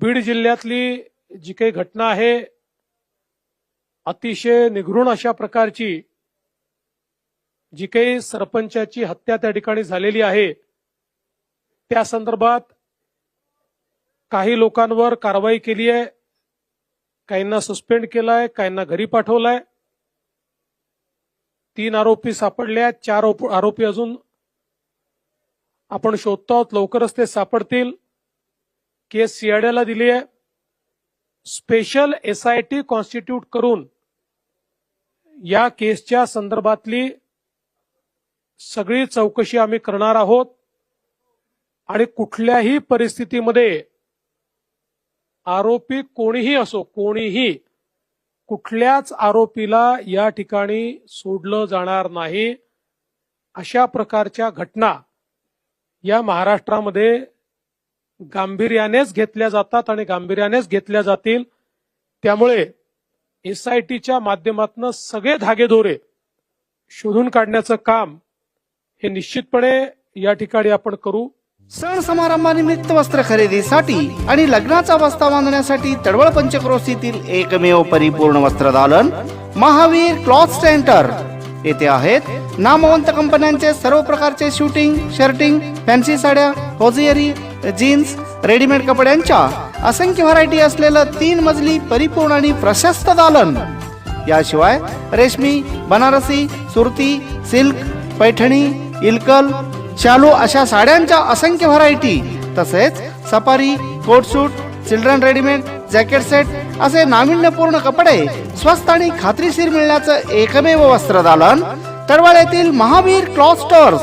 बीड जिल्ह्यातली जी काही घटना आहे अतिशय निघृण अशा प्रकारची जी काही सरपंचाची हत्या त्या ठिकाणी झालेली आहे. त्या संदर्भात काही लोकांवर कारवाई केली आहे. काहींना सस्पेंड केलाय काहींना घरी पाठवलाय. तीन आरोपी सापडले आहेत. चार आरोपी अजून आपण शोधतो आहोत लवकरच ते सापडतील. केस सीआयडीला दिली आहे. स्पेशल एसआयटी कॉन्स्टिट्यूट करून या केसच्या संदर्भातली सगळी चौकशी आम्ही करणार आहोत. आणि कुठल्याही परिस्थितीमध्ये आरोपी कोणीही असो कोणीही कुठल्याच आरोपीला या ठिकाणी सोडलं जाणार नाही. अशा प्रकारच्या घटना या महाराष्ट्रामध्ये गांभीर्यानेच घेतल्या जातात आणि गांभीर्यानेच घेतल्या जातील. त्यामुळे एसआयटीच्या माध्यमातून सगळे धागेदोरे शोधून काढण्याचं काम हे निश्चितपणे या ठिकाणी आपण करू. सण समारंभानिमित्त वस्त्र खरेदीसाठी आणि लग्नाचा वस्ता बांधण्यासाठी तडवळ पंचक्रोशीतील एकमेव परिपूर्ण वस्त्र दालन महावीर क्लॉथ सेंटर. येथे आहेत नामवंत कंपन्यांचे सर्व प्रकारचे शूटिंग शर्टिंग फॅन्सी साड्या होजियरी जीन्स रेडीमेड कपड्यांच्या असंख्य व्हरायटी असलेलं तीन मजली परिपूर्ण आणि प्रशस्त दालन. याशिवाय रेशमी बनारसी सुरती सिल्क पैठणी इलकल शालू अशा साड्यांच्या असंख्य व्हरायटी तसेच safari coat suit children readymade jacket set असे नाविन्यपूर्ण कपडे स्वस्त आणि खात्रीशीर मिळण्याचं एकमेव वस्त्रदालन तडवळ येथील महावीर क्लॉथ स्टोअर्स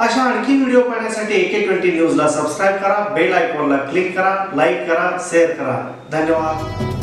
अशा आणखी व्हिडिओ पाहण्यासाठी एके ट्वेंटी न्यूजला सबस्क्राईब करा बेल आयकॉनला क्लिक करा लाईक करा शेअर करा. धन्यवाद.